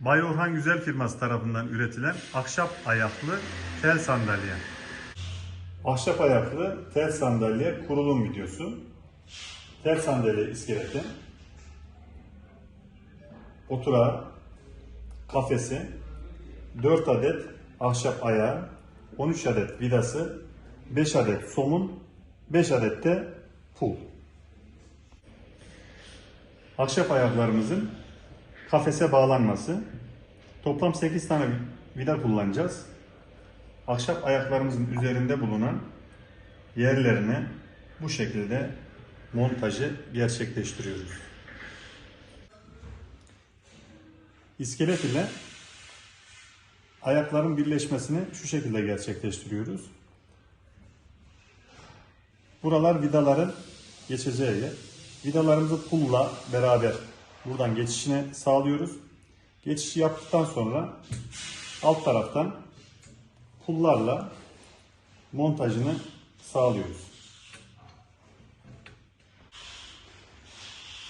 Bay Orhan Güzel firması tarafından üretilen ahşap ayaklı tel sandalye. Ahşap ayaklı tel sandalye kurulum videosu. Tel sandalye iskeleti, oturağı, kafesi, 4 adet ahşap ayağı, 13 adet vidası, 5 adet somun, 5 adet de pul. Ahşap ayaklarımızın kafese bağlanması. Toplam 8 tane vida kullanacağız. Ahşap ayaklarımızın üzerinde bulunan yerlerine bu şekilde montajı gerçekleştiriyoruz. İskelet ile ayakların birleşmesini şu şekilde gerçekleştiriyoruz. Buralar vidaların geçeceği yer. Vidalarımızı pulla beraber buradan geçişine sağlıyoruz. Geçişi yaptıktan sonra alt taraftan pullarla montajını sağlıyoruz.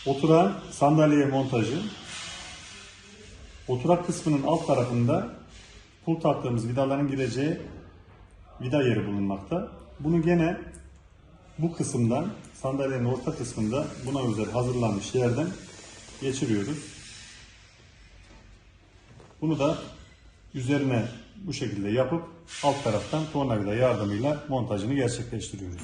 Oturan sandalye montajı. Oturak kısmının alt tarafında pul taktığımız vidaların gireceği vida yeri bulunmakta. Bunu gene bu kısımdan sandalyenin orta kısmında buna özel hazırlanmış yerden geçiriyoruz. Bunu da üzerine bu şekilde yapıp alt taraftan tornavida yardımıyla montajını gerçekleştiriyoruz.